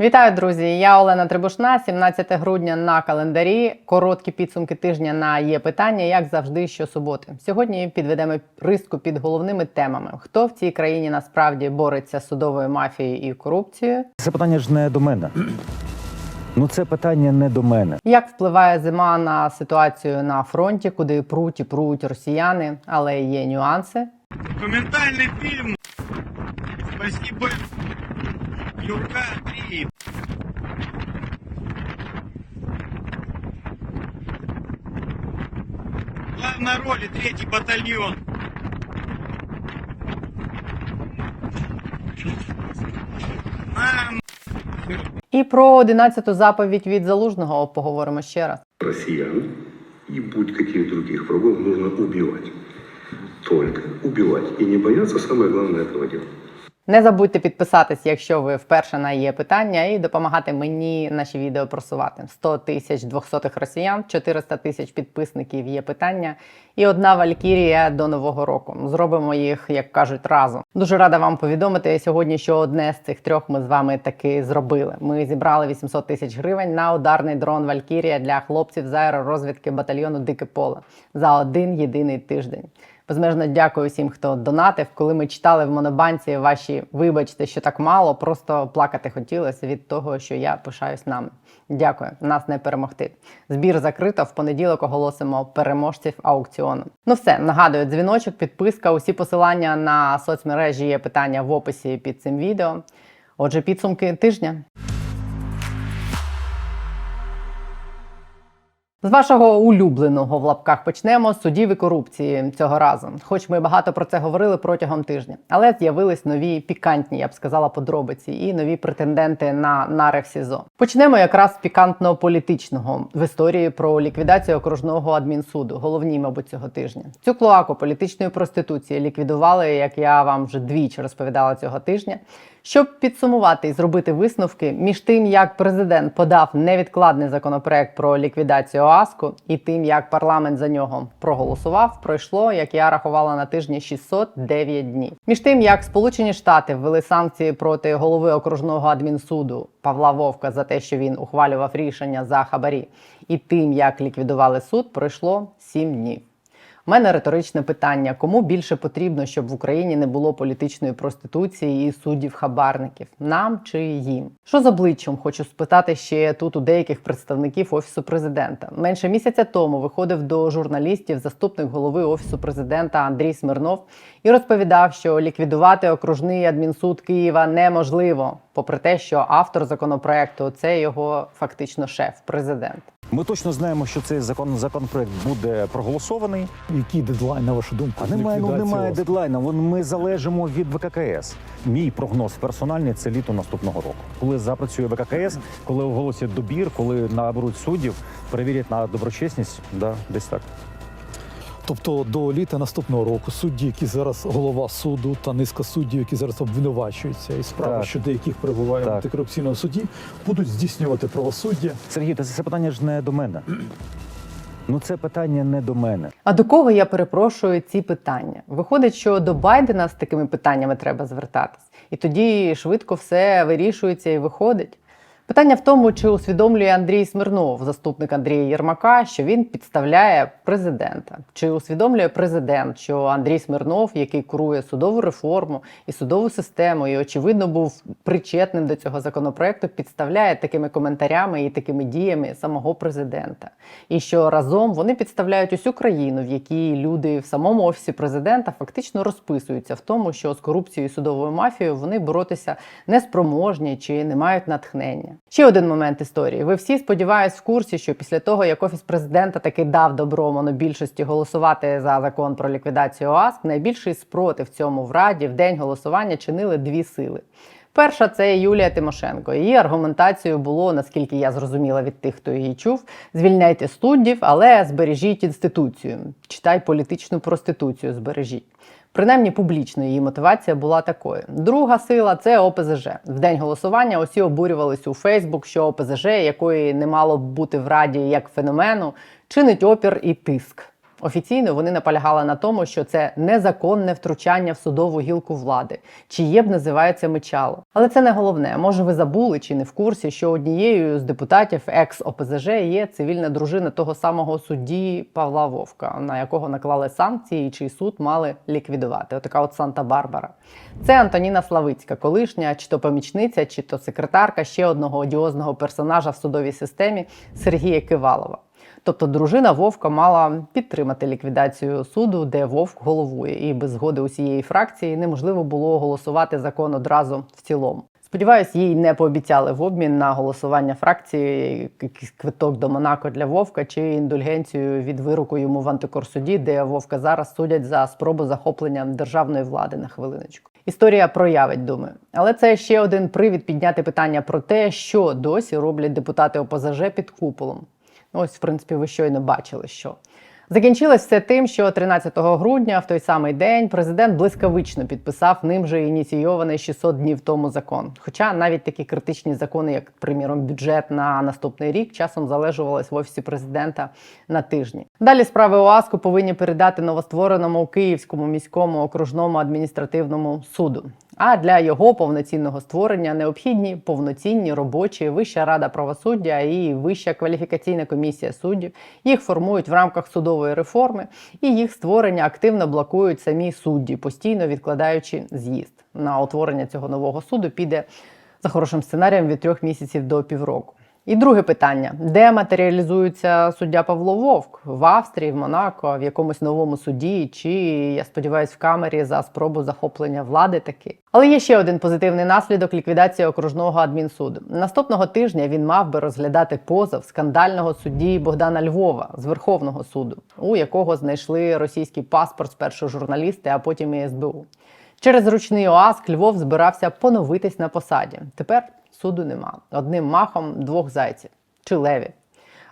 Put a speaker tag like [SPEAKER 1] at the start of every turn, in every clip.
[SPEAKER 1] Вітаю, друзі! Я Олена Трибушна. 17 грудня на календарі. Короткі підсумки тижня на є питання, як завжди, щосуботи. Сьогодні підведемо риску під головними темами: хто в цій країні насправді бореться з судовою мафією і корупцією,
[SPEAKER 2] Це питання ж не до мене. Ну, це питання не до мене.
[SPEAKER 1] як впливає зима на ситуацію на фронті, куди пруть і пруть росіяни, але є нюанси.
[SPEAKER 3] Документальный фильм. Спасибо. Юрка 3. В главной роли третий батальон.
[SPEAKER 1] І про 11-ту заповідь від залужного поговоримо ще раз.
[SPEAKER 4] россиян и будь каких других врагов нужно убивать. Только убивать. И не бояться самое главное этого дела.
[SPEAKER 1] Не забудьте підписатись, якщо ви вперше на є питання, і допомагати мені наші відео просувати. 100 тисяч двохсотих росіян, 400 тисяч підписників є питання, і одна валькірія до нового року. Зробимо їх, як кажуть, разом. Дуже рада вам повідомити сьогодні, що одне з цих трьох ми з вами таки зробили. Ми зібрали 800 тисяч гривень на ударний дрон Валькірія для хлопців з аеророзвідки батальйону Дике поле за один єдиний тиждень. Безмежно дякую всім, хто донатив. Коли ми читали в монобанці ваші вибачте, що так мало, просто плакати хотілося від того, що я пишаюсь нами. Дякую, нас не перемогти. Збір закрито. В понеділок оголосимо переможців аукціону. Ну все, нагадую, дзвіночок, підписка. Усі посилання на соцмережі є питання в описі під цим відео. Отже, підсумки тижня. З вашого улюбленого в лапках почнемо з судів і корупції цього разу. Хоч ми багато про це говорили протягом тижня, але з'явились нові пікантні, я б сказала, подробиці і нові претенденти на нари в СІЗО. Почнемо якраз з пікантно-політичного в історії про ліквідацію окружного адмінсуду, головній, мабуть, цього тижня. Цю клоаку політичної проституції ліквідували, як я вам вже двічі розповідала цього тижня. Щоб підсумувати і зробити висновки між тим, як президент подав невідкладний законопроект про ліквідацію ОАСКу, і тим, як парламент за нього проголосував, пройшло, як я рахувала на тижні 609 днів. Між тим, як Сполучені Штати ввели санкції проти голови окружного адмінсуду Павла Вовка за те, що він ухвалював рішення за хабарі, і тим, як ліквідували суд, пройшло 7 днів. У мене риторичне питання: кому більше потрібно, щоб в Україні не було політичної проституції і суддів-хабарників? Нам чи їм? Що з обличчям хочу спитати ще тут у деяких представників офісу президента. Менше місяця тому виходив до журналістів заступник голови офісу президента Андрій Смирнов і розповідав, що ліквідувати окружний адмінсуд Києва неможливо, попри те, що автор законопроекту це його фактично шеф, президент.
[SPEAKER 2] Ми точно знаємо, що цей закон законопроект буде проголосований.
[SPEAKER 5] Який дедлайн, на вашу думку?
[SPEAKER 2] А немає, ну немає. Вон Ми залежимо від ВККС. Мій прогноз персональний це літо наступного року. Коли запрацює ВККС, коли оголосять добір, коли наберуть суддів, перевірять на доброчесність, да, десь так.
[SPEAKER 5] Тобто до літа наступного року судді, які зараз голова суду та низка суддів, які зараз обвинувачуються, і справа
[SPEAKER 2] Так.
[SPEAKER 5] щодо яких перебуває в антикорупційному суді, будуть здійснювати правосуддя.
[SPEAKER 2] Сергій, та це питання ж не до мене. Ну це питання не до мене.
[SPEAKER 1] А до кого я перепрошую ці питання? Виходить, що до Байдена з такими питаннями треба звертатись, і тоді швидко все вирішується і виходить. Питання в тому, чи усвідомлює Андрій Смирнов, заступник Андрія Єрмака, що він підставляє президента, чи усвідомлює президент, що Андрій Смирнов, який курує судову реформу і судову систему, і очевидно був причетним до цього законопроекту, підставляє такими коментарями і такими діями самого президента, і що разом вони підставляють усю країну, в якій люди в самому офісі президента фактично розписуються в тому, що з корупцією і судовою мафією вони боротися неспроможні чи не мають натхнення. Ще один момент історії. Ви всі сподіваюсь в курсі, що після того, як офіс президента таки дав добро монобільшості голосувати за закон про ліквідацію ОАСК, найбільший спротив цьому в раді в день голосування чинили дві сили. Перша це Юлія Тимошенко. Її аргументацією було, наскільки я зрозуміла від тих, хто її чув: звільняйте суддів, але збережіть інституцію. Читай політичну проституцію, збережіть. Принаймні публічно її мотивація була такою. Друга сила це ОПЗЖ. В день голосування усі обурювалися у Фейсбук, що ОПЗЖ, якої не мало б бути в раді як феномену, чинить опір і тиск. Офіційно вони наполягали на тому, що це незаконне втручання в судову гілку влади, чиє б називається мечало. Але це не головне. Може, ви забули чи не в курсі, що однією з депутатів екс ОПЗЖ є цивільна дружина того самого судді Павла Вовка, на якого наклали санкції, і чий суд мали ліквідувати. Отака от Санта-Барбара. Це Антоніна Славицька, колишня чи то помічниця, чи то секретарка ще одного одіозного персонажа в судовій системі Сергія Кивалова. Тобто дружина Вовка мала підтримати ліквідацію суду, де Вовк головує, і без згоди усієї фракції неможливо було голосувати закон одразу в цілому. Сподіваюсь, їй не пообіцяли в обмін на голосування фракції якийсь квиток до Монако для Вовка чи індульгенцію від вироку йому в антикорсуді, де Вовка зараз судять за спробу захоплення державної влади на хвилиночку. Історія проявить, думаю. Але це ще один привід підняти питання про те, що досі роблять депутати ОПЗЖ під куполом. Ось, в принципі, ви щойно бачили, що. Закінчилось все тим, що 13 грудня, в той самий день, президент блискавично підписав ним же ініційований 600 днів тому закон. Хоча навіть такі критичні закони, як, приміром, бюджет на наступний рік, часом залежувались в офісі президента на тижні. Далі справи ОАСКу повинні передати новоствореному Київському міському окружному адміністративному суду. А для його повноцінного створення необхідні повноцінні робочі Вища рада правосуддя і Вища кваліфікаційна комісія суддів. Їх формують в рамках судової реформи, і їх створення активно блокують самі судді, постійно відкладаючи з'їзд. На утворення цього нового суду піде за хорошим сценарієм від трьох місяців до півроку. І друге питання: де матеріалізується суддя Павло Вовк? В Австрії, в Монако, в якомусь новому суді, чи я сподіваюся, в камері за спробу захоплення влади таки. Але є ще один позитивний наслідок ліквідації окружного адмінсуду. Наступного тижня він мав би розглядати позов скандального судді Богдана Львова з Верховного суду, у якого знайшли російський паспорт спершу журналісти, а потім і СБУ. Через ручний ОАСК Львов збирався поновитись на посаді. Тепер суду нема. Одним махом двох зайців чи леві.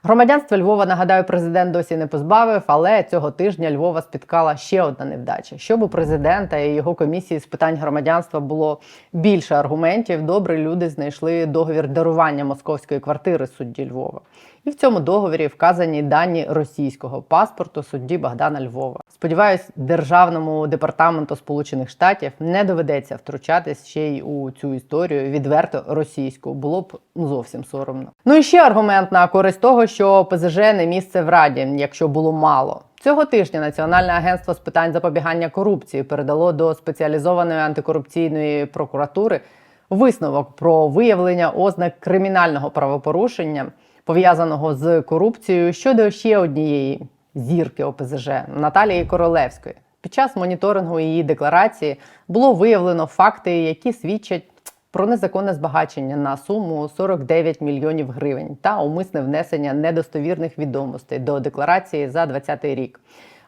[SPEAKER 1] Громадянства Львова, нагадаю, президент досі не позбавив, але цього тижня Львова спіткала ще одна невдача. Щоб у президента і його комісії з питань громадянства було більше аргументів, добрі люди знайшли договір дарування московської квартири судді Львова. І в цьому договорі вказані дані російського паспорту судді Богдана Львова. Сподіваюсь, державному департаменту Сполучених Штатів не доведеться втручатись ще й у цю історію відверто російську. Було б ну, зовсім соромно. Ну і ще аргумент на користь того, що ПЗЖ не місце в раді, якщо було мало. Цього тижня Національне агентство з питань запобігання корупції передало до спеціалізованої антикорупційної прокуратури висновок про виявлення ознак кримінального правопорушення пов'язаного з корупцією щодо ще однієї зірки ОПЗЖ Наталії Королевської. Під час моніторингу її декларації було виявлено факти, які свідчать про незаконне збагачення на суму 49 мільйонів гривень та умисне внесення недостовірних відомостей до декларації за 2020 рік.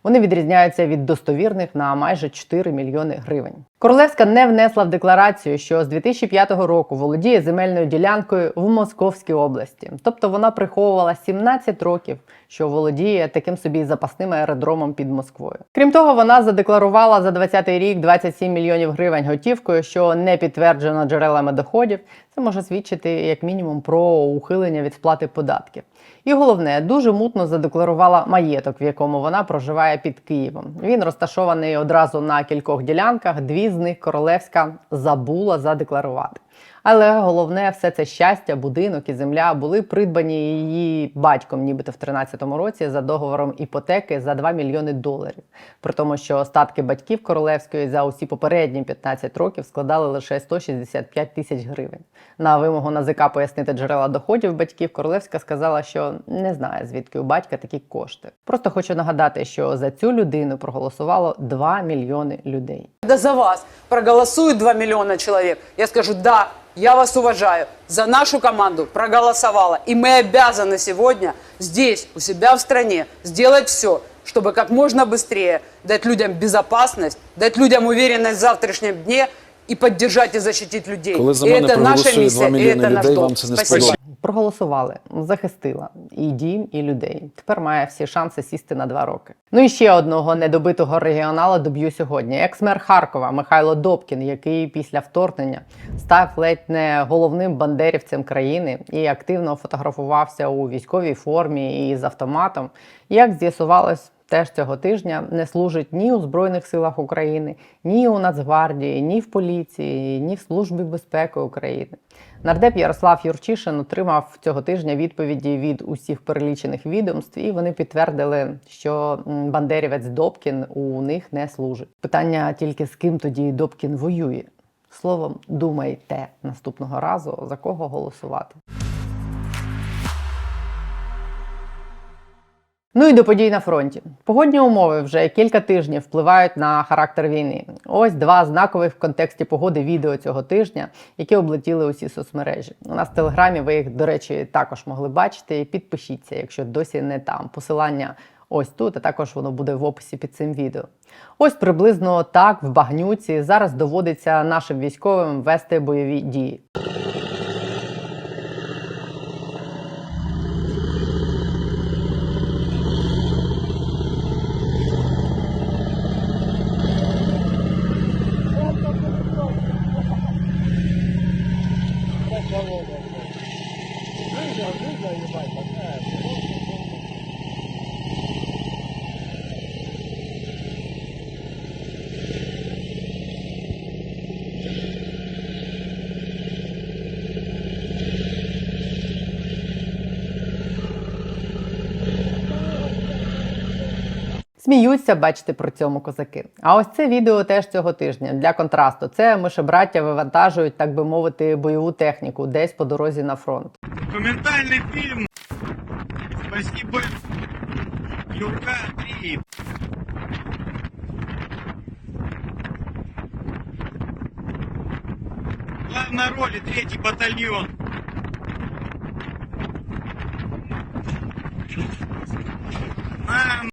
[SPEAKER 1] Вони відрізняються від достовірних на майже 4 мільйони гривень. Королевська не внесла в декларацію, що з 2005 року володіє земельною ділянкою в Московській області. Тобто вона приховувала 17 років, що володіє таким собі запасним аеродромом під Москвою. Крім того, вона задекларувала за 2020 рік 27 мільйонів гривень готівкою, що не підтверджено джерелами доходів. Це може свідчити як мінімум про ухилення від сплати податків. І головне, дуже мутно задекларувала маєток, в якому вона проживає під Києвом. Він розташований одразу на кількох ділянках. Дві з них королевська забула задекларувати. Але головне, все це щастя, будинок і земля були придбані її батьком, нібито в 13-му році, за договором іпотеки за 2 мільйони доларів. При тому, що остатки батьків королевської за усі попередні 15 років складали лише 165 тисяч гривень. На вимогу НАЗК пояснити джерела доходів батьків Королевська сказала, що не знає звідки у батька такі кошти. Просто хочу нагадати, що за цю людину проголосувало 2 мільйони людей.
[SPEAKER 6] Когда за вас проголосует 2 миллиона человек, я скажу, да, я вас уважаю, за нашу команду проголосовала. И мы обязаны сегодня здесь, у себя в стране, сделать все, чтобы как можно быстрее дать людям безопасность, дать людям уверенность в завтрашнем дне и поддержать и защитить людей.
[SPEAKER 7] Коли за мене
[SPEAKER 6] это наша
[SPEAKER 7] проголосує 2 мільйони
[SPEAKER 6] это наш
[SPEAKER 7] людей, вам це не сподобається.
[SPEAKER 1] Проголосували, захистила і дім, і людей. Тепер має всі шанси сісти на два роки. Ну і ще одного недобитого регіонала доб'ю сьогодні. Екс-мер Харкова Михайло Добкін, який після вторгнення став ледь не головним бандерівцем країни і активно фотографувався у військовій формі і з автоматом. Як з'ясувалось, теж цього тижня не служить ні у Збройних силах України, ні у Нацгвардії, ні в поліції, ні в Службі безпеки України. Нардеп Ярослав Юрчишин отримав цього тижня відповіді від усіх перелічених відомств, і вони підтвердили, що бандерівець Добкін у них не служить. Питання тільки з ким тоді Добкін воює. Словом, думайте наступного разу за кого голосувати. Ну і до подій на фронті. Погодні умови вже кілька тижнів впливають на характер війни. Ось два знакових в контексті погоди відео цього тижня, які облетіли усі соцмережі. У нас в телеграмі ви їх, до речі, також могли бачити. Підпишіться, якщо досі не там. Посилання ось тут, а також воно буде в описі під цим відео. Ось приблизно так в багнюці зараз доводиться нашим військовим вести бойові дії. Сміються, бачите при цьому козаки. А ось це відео теж цього тижня для контрасту. Це мишебраття вивантажують, так би мовити, бойову техніку десь по дорозі на фронт.
[SPEAKER 3] Документальный фильм. Спасибо. Юрка 3. В главной роли третий батальон. На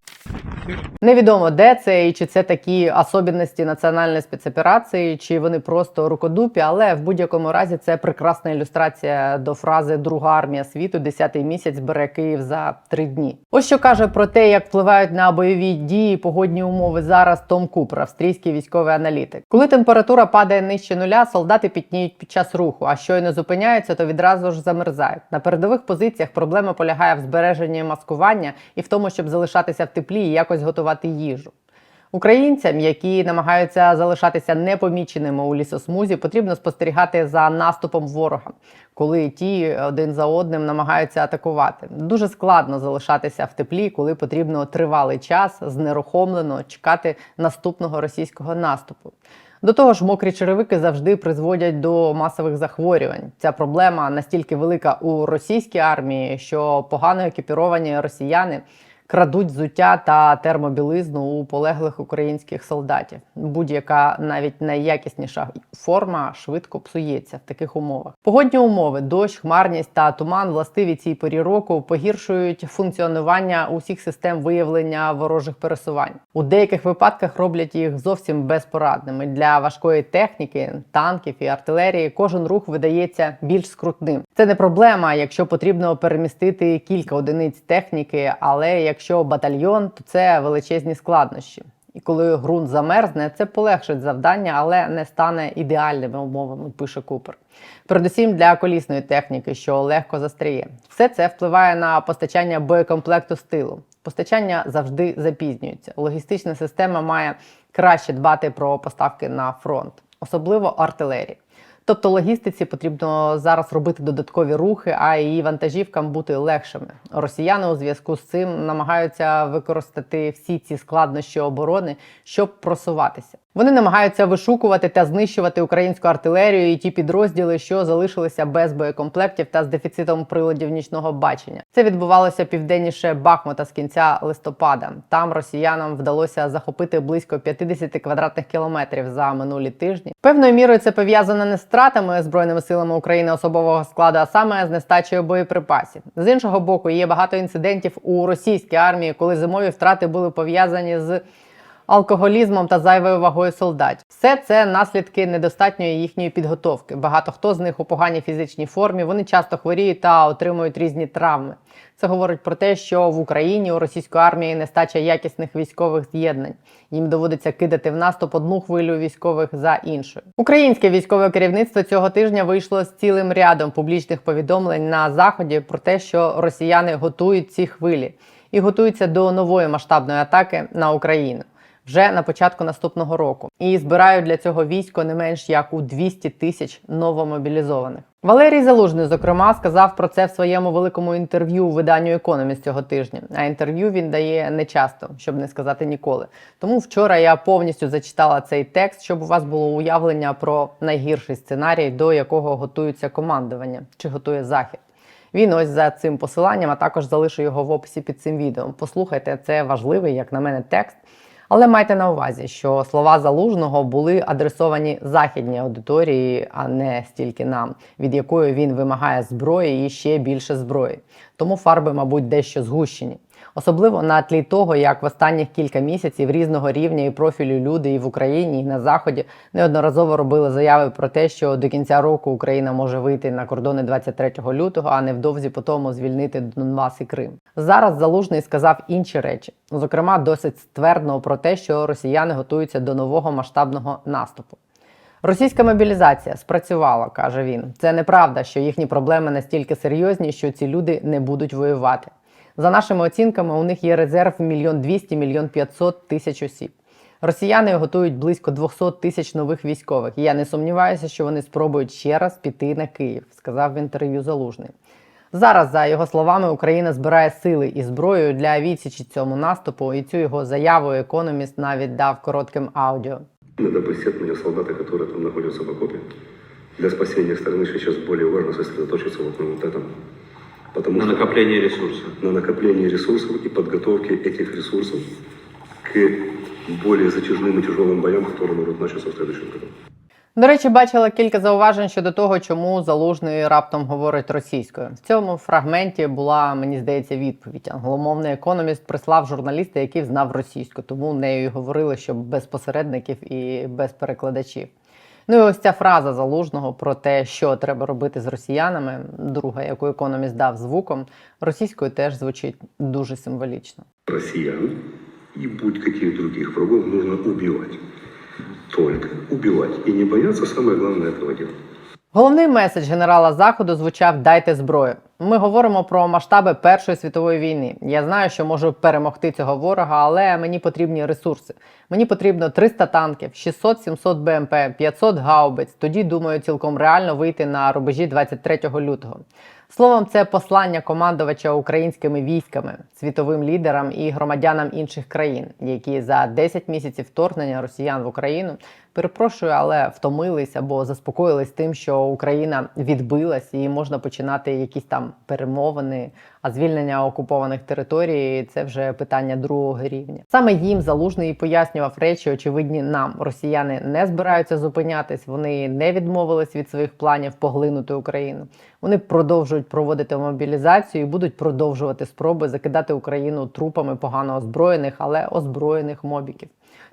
[SPEAKER 1] Невідомо, де це і чи це такі особливості національної спецоперації, чи вони просто рукодупі, але в будь-якому разі це прекрасна ілюстрація до фрази Друга армія світу, 10-й місяць бере Київ за три дні. Ось що каже про те, як впливають на бойові дії погодні умови зараз Том Купер, австрійський військовий аналітик. Коли температура падає нижче нуля, солдати пітніють під час руху, а щойно зупиняються, то відразу ж замерзають. На передових позиціях проблема полягає в збереженні маскування і в тому, щоб залишатися в теплі і якось готувати їжу. Українцям, які намагаються залишатися непоміченими у лісосмузі, потрібно спостерігати за наступом ворога, коли ті один за одним намагаються атакувати. Дуже складно залишатися в теплі, коли потрібно тривалий час знерухомлено чекати наступного російського наступу. До того ж, мокрі черевики завжди призводять до масових захворювань. Ця проблема настільки велика у російській армії, що погано екіпіровані росіяни крадуть взуття та термобілизну у полеглих українських солдатів. Будь-яка навіть найякісніша форма швидко псується в таких умовах. Погодні умови, дощ, хмарність та туман властиві цій порі року погіршують функціонування усіх систем виявлення ворожих пересувань. У деяких випадках роблять їх зовсім безпорадними. Для важкої техніки, танків і артилерії кожен рух видається більш скрутним. Це не проблема, якщо потрібно перемістити кілька одиниць техніки, але якщо батальйон, то це величезні складнощі. І коли ґрунт замерзне, це полегшить завдання, але не стане ідеальними умовами, пише Купер. Передусім для колісної техніки, що легко застріє. Все це впливає на постачання боєкомплекту з тилу. Постачання завжди запізнюється. Логістична система має краще дбати про поставки на фронт, особливо артилерії. Тобто логістиці потрібно зараз робити додаткові рухи, а її вантажівкам бути легшими. Росіяни у зв'язку з цим намагаються використати всі ці складнощі оборони, щоб просуватися. Вони намагаються вишукувати та знищувати українську артилерію і ті підрозділи, що залишилися без боєкомплектів та з дефіцитом приладів нічного бачення. Це відбувалося південніше Бахмута з кінця листопада. Там росіянам вдалося захопити близько 50 квадратних кілометрів за минулі тижні. Певною мірою це пов'язано не з втратами збройними силами України особового складу, а саме з нестачею боєприпасів. З іншого боку, є багато інцидентів у російській армії, коли зимові втрати були пов'язані з алкоголізмом та зайвою вагою солдатів. Все це наслідки недостатньої їхньої підготовки. Багато хто з них у поганій фізичній формі. Вони часто хворіють та отримують різні травми. Це говорить про те, що в Україні у російської армії нестача якісних військових з'єднань. Їм доводиться кидати в наступ одну хвилю військових за іншою. Українське військове керівництво цього тижня вийшло з цілим рядом публічних повідомлень на заході про те, що росіяни готують ці хвилі. і готуються до нової масштабної атаки на Україну вже на початку наступного року і збирають для цього військо не менш як у 200 тисяч новомобілізованих. Валерій Залужний, зокрема, сказав про це в своєму великому інтерв'ю у виданню Економіст цього тижня. А інтерв'ю він дає не часто, щоб не сказати ніколи. Тому вчора я повністю зачитала цей текст, щоб у вас було уявлення про найгірший сценарій, до якого готується командування чи готує захід. Він ось за цим посиланням, а також залишу його в описі під цим відео. Послухайте, це важливий, як на мене, текст. Але майте на увазі, що слова залужного були адресовані західній аудиторії, а не стільки нам, від якої він вимагає зброї і ще більше зброї. Тому фарби, мабуть, дещо згущені. Особливо на тлі того, як в останніх кілька місяців різного рівня і профілю люди і в Україні, і на заході неодноразово робили заяви про те, що до кінця року Україна може вийти на кордони 23 лютого, а невдовзі по тому звільнити Донбас і Крим. Зараз залужний сказав інші речі, зокрема, досить ствердно про те, що росіяни готуються до нового масштабного наступу. Російська мобілізація спрацювала, каже він. Це неправда, що їхні проблеми настільки серйозні, що ці люди не будуть воювати. За нашими оцінками, у них є резерв мільйон двісті, мільйон п'ятсот тисяч осіб. Росіяни готують близько 200 тисяч нових військових. І я не сумніваюся, що вони спробують ще раз піти на Київ, сказав в інтерв'ю Залужний. Зараз, за його словами, Україна збирає сили і зброю для відсічі цьому наступу, і цю його заяву економіст навіть дав коротким аудіо.
[SPEAKER 4] Иногда посетят меня солдаты, которые там находятся в окопе. Для спасения страны сейчас более важно сосредоточиться вот на вот этом. Потому
[SPEAKER 7] На
[SPEAKER 4] что
[SPEAKER 7] накопление ресурсов.
[SPEAKER 4] на накоплении ресурсов и подготовке этих ресурсов к более затяжным и тяжелым боям, которые могут начаться в следующем году.
[SPEAKER 1] До речі, бачила кілька зауважень щодо того, чому залужний раптом говорить російською. В цьому фрагменті була, мені здається, відповідь. Англомовний економіст прислав журналіста, який знав російську, тому нею і говорили, що без посередників і без перекладачів. Ну і ось ця фраза залужного про те, що треба робити з росіянами, друга, яку економіст дав звуком, російською теж звучить дуже символічно.
[SPEAKER 4] Росіян і будь-яких других врагів нужно убивати. Тільки убивати. І не бояться, саме главное, этого делать.
[SPEAKER 1] Головний меседж генерала Заходу звучав Дайте зброю. Ми говоримо про масштаби Першої світової війни. Я знаю, що можу перемогти цього ворога, але мені потрібні ресурси. Мені потрібно 300 танків, 600-700 БМП, 500 гаубиць. Тоді думаю, цілком реально вийти на рубежі 23 лютого. Словом, це послання командувача українськими військами, світовим лідерам і громадянам інших країн, які за 10 місяців вторгнення росіян в Україну перепрошую, але втомились або заспокоїлись тим, що Україна відбилась і можна починати якісь там перемовини. А звільнення окупованих територій це вже питання другого рівня. Саме їм залужний пояснював речі, очевидні нам. Росіяни не збираються зупинятись, вони не відмовились від своїх планів поглинути Україну. Вони продовжують проводити мобілізацію і будуть продовжувати спроби закидати Україну трупами погано озброєних, але озброєних мобіків.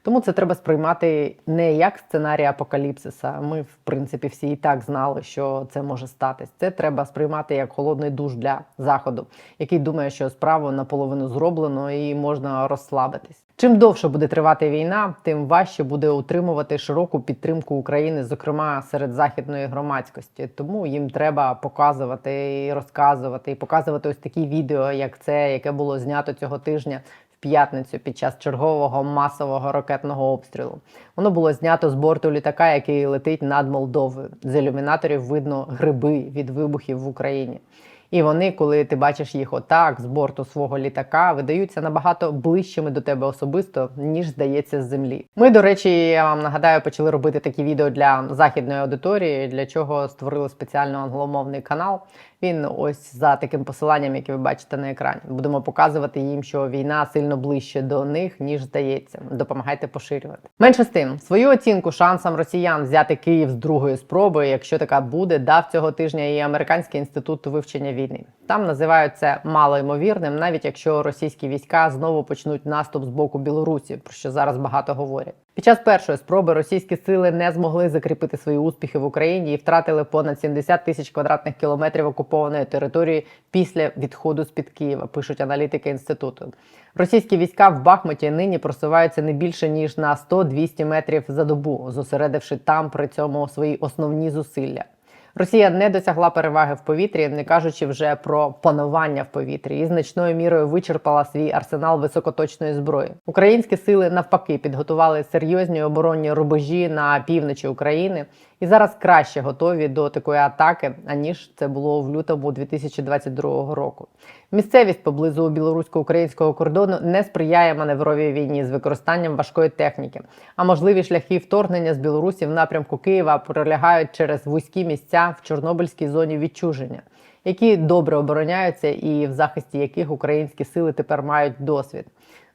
[SPEAKER 1] Тому це треба сприймати не як сценарій апокаліпсиса. Ми, в принципі, всі і так знали, що це може статись. Це треба сприймати як холодний душ для заходу, який думає, що справу наполовину зроблено і можна розслабитись. Чим довше буде тривати війна, тим важче буде утримувати широку підтримку України, зокрема серед західної громадськості. Тому їм треба показувати і розказувати, і показувати ось такі відео, як це, яке було знято цього тижня п'ятницю під час чергового масового ракетного обстрілу. Воно було знято з борту літака, який летить над Молдовою. З ілюмінаторів видно гриби від вибухів в Україні. І вони, коли ти бачиш їх отак з борту свого літака, видаються набагато ближчими до тебе особисто, ніж здається з землі. Ми, до речі, я вам нагадаю, почали робити такі відео для західної аудиторії, для чого створили спеціально англомовний канал. Він ось за таким посиланням, яке ви бачите на екрані. Будемо показувати їм, що війна сильно ближче до них, ніж здається. Допомагайте поширювати. Менше з тим, свою оцінку шансам росіян взяти Київ з другої спроби, якщо така буде, дав цього тижня і Американський інститут вивчення війни. Там називають це малоймовірним, навіть якщо російські війська знову почнуть наступ з боку Білорусі, про що зараз багато говорять. Під час першої спроби російські сили не змогли закріпити свої успіхи в Україні і втратили понад 70 тисяч квадратних кілометрів окупованої території після відходу з під Києва. Пишуть аналітики інституту. Російські війська в Бахмуті нині просуваються не більше ніж на 100-200 метрів за добу, зосередивши там при цьому свої основні зусилля. Росія не досягла переваги в повітрі, не кажучи вже про панування в повітрі, і значною мірою вичерпала свій арсенал високоточної зброї. Українські сили навпаки підготували серйозні оборонні рубежі на півночі України і зараз краще готові до такої атаки, аніж це було в лютому 2022 року. Місцевість поблизу білорусько-українського кордону не сприяє маневровій війні з використанням важкої техніки, а можливі шляхи вторгнення з Білорусі в напрямку Києва пролягають через вузькі місця в Чорнобильській зоні відчуження, які добре обороняються і в захисті яких українські сили тепер мають досвід.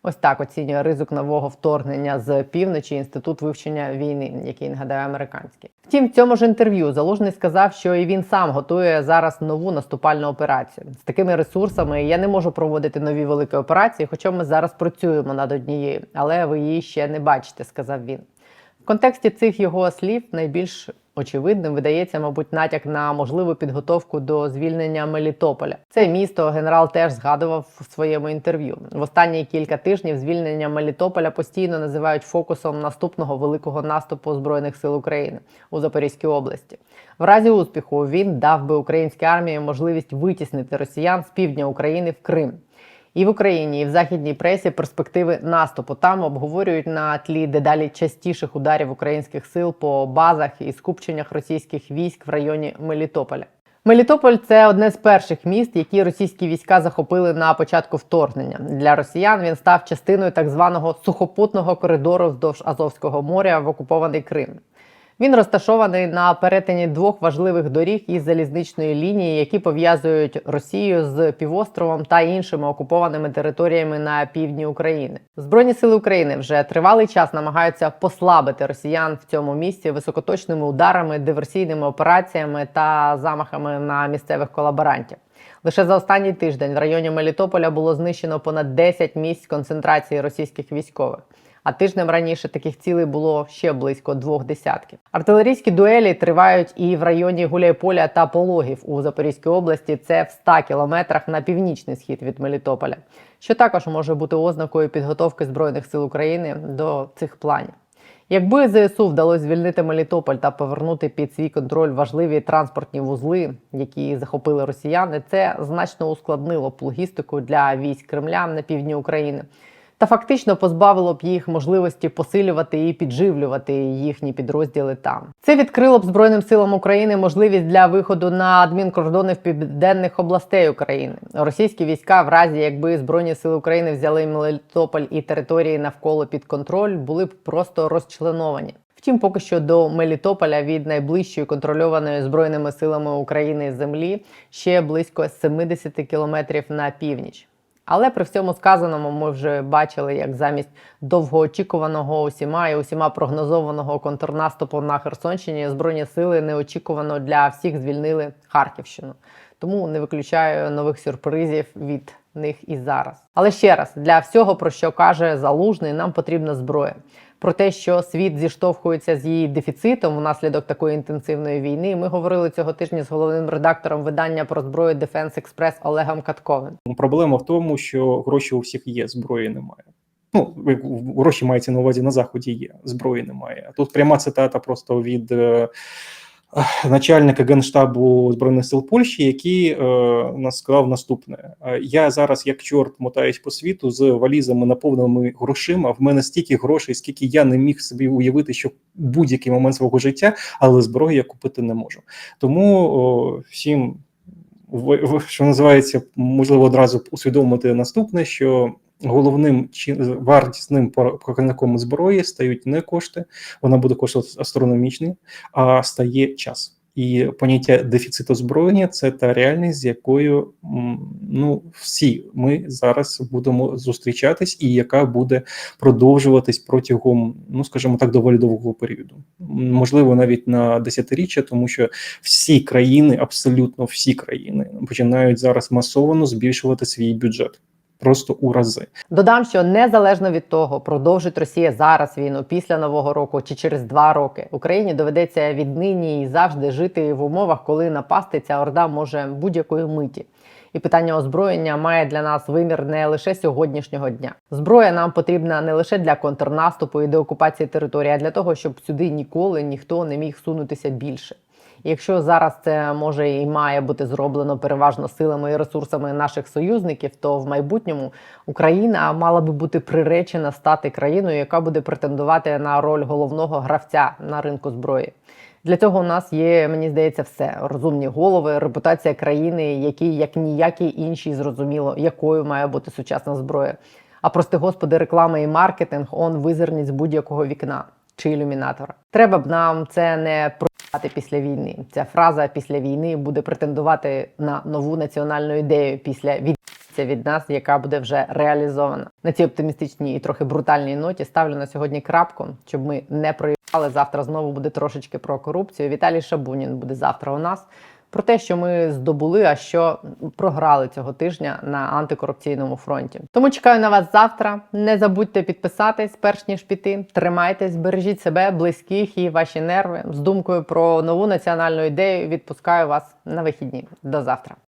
[SPEAKER 1] Ось так оцінює ризик нового вторгнення з півночі інститут вивчення війни, який нагадаю американський. Втім, в цьому ж інтерв'ю залужний сказав, що і він сам готує зараз нову наступальну операцію. З такими ресурсами я не можу проводити нові великі операції, хоча ми зараз працюємо над однією, але ви її ще не бачите, сказав він. В контексті цих його слів найбільш очевидним видається, мабуть, натяк на можливу підготовку до звільнення Мелітополя. Це місто генерал теж згадував в своєму інтерв'ю. В останні кілька тижнів звільнення Мелітополя постійно називають фокусом наступного великого наступу збройних сил України у Запорізькій області. В разі успіху він дав би українській армії можливість витіснити росіян з півдня України в Крим. І в Україні, і в західній пресі перспективи наступу там обговорюють на тлі дедалі частіших ударів українських сил по базах і скупченнях російських військ в районі Мелітополя. Мелітополь це одне з перших міст, які російські війська захопили на початку вторгнення. Для росіян він став частиною так званого сухопутного коридору вздовж Азовського моря в окупований Крим. Він розташований на перетині двох важливих доріг із залізничної лінії, які пов'язують Росію з півостровом та іншими окупованими територіями на півдні України. Збройні сили України вже тривалий час намагаються послабити росіян в цьому місці високоточними ударами, диверсійними операціями та замахами на місцевих колаборантів. Лише за останній тиждень в районі Мелітополя було знищено понад 10 місць концентрації російських військових. А тижнем раніше таких цілей було ще близько двох десятків. Артилерійські дуелі тривають і в районі Гуляйполя та Пологів у Запорізькій області. Це в 100 кілометрах на північний схід від Мелітополя, що також може бути ознакою підготовки збройних сил України до цих планів. Якби ЗСУ вдалося звільнити Мелітополь та повернути під свій контроль важливі транспортні вузли, які захопили росіяни, це значно ускладнило б логістику для військ Кремля на півдні України та фактично позбавило б їх можливості посилювати і підживлювати їхні підрозділи там. Це відкрило б Збройним силам України можливість для виходу на адмінкордони в південних областей України. Російські війська, в разі якби Збройні сили України взяли Мелітополь і території навколо під контроль, були б просто розчленовані. Втім, поки що до Мелітополя від найближчої контрольованої збройними силами України землі ще близько 70 кілометрів на північ. Але при всьому сказаному ми вже бачили, як замість довгоочікуваного усіма і усіма прогнозованого контрнаступу на Херсонщині збройні сили неочікувано для всіх звільнили Харківщину. Тому не виключаю нових сюрпризів від них і зараз. Але ще раз для всього, про що каже залужний, нам потрібна зброя. Про те, що світ зіштовхується з її дефіцитом внаслідок такої інтенсивної війни, ми говорили цього тижня з головним редактором видання про зброю Defense Express Олегом Катковим.
[SPEAKER 7] Проблема в тому, що гроші у всіх є, зброї немає. Ну, гроші мається на увазі на заході є, зброї немає. А Тут пряма цитата просто від е, начальника генштабу збройних сил Польщі, який е, нас сказав наступне: я зараз, як чорт, мотаюсь по світу з валізами наповненими грошима. В мене стільки грошей, скільки я не міг собі уявити, що будь-який момент свого життя, але зброї я купити не можу. Тому о, всім що називається, можливо, одразу усвідомити наступне, що головним чи вартісним пар- показником зброї стають не кошти, вона буде коштувати астрономічні, а стає час. І поняття дефіциту озброєння це та реальність, з якою ну всі ми зараз будемо зустрічатись, і яка буде продовжуватись протягом, ну скажімо так, доволі довгого періоду. Можливо, навіть на десятиріччя, тому що всі країни, абсолютно всі країни, починають зараз масово збільшувати свій бюджет просто у рази.
[SPEAKER 1] Додам, що незалежно від того, продовжить Росія зараз війну після нового року чи через два роки, Україні доведеться віднині і завжди жити в умовах, коли напасти ця орда може будь-якої миті. І питання озброєння має для нас вимір не лише сьогоднішнього дня. Зброя нам потрібна не лише для контрнаступу і деокупації території, а для того, щоб сюди ніколи ніхто не міг сунутися більше. Якщо зараз це може і має бути зроблено переважно силами і ресурсами наших союзників, то в майбутньому Україна мала би бути приречена стати країною, яка буде претендувати на роль головного гравця на ринку зброї. Для цього у нас є, мені здається, все розумні голови, репутація країни, які як ніякі інші зрозуміло, якою має бути сучасна зброя. А прости господи, реклама і маркетинг он визирніть будь-якого вікна чи ілюмінатора. Треба б нам це не проїбати після війни. Ця фраза після війни буде претендувати на нову національну ідею після від від нас, яка буде вже реалізована. На цій оптимістичній і трохи брутальній ноті ставлю на сьогодні крапку, щоб ми не проїхали. Завтра знову буде трошечки про корупцію. Віталій Шабунін буде завтра у нас. Про те, що ми здобули, а що програли цього тижня на антикорупційному фронті. Тому чекаю на вас завтра. Не забудьте підписатись, перш ніж піти. Тримайтесь, бережіть себе, близьких і ваші нерви. З думкою про нову національну ідею відпускаю вас на вихідні. До завтра.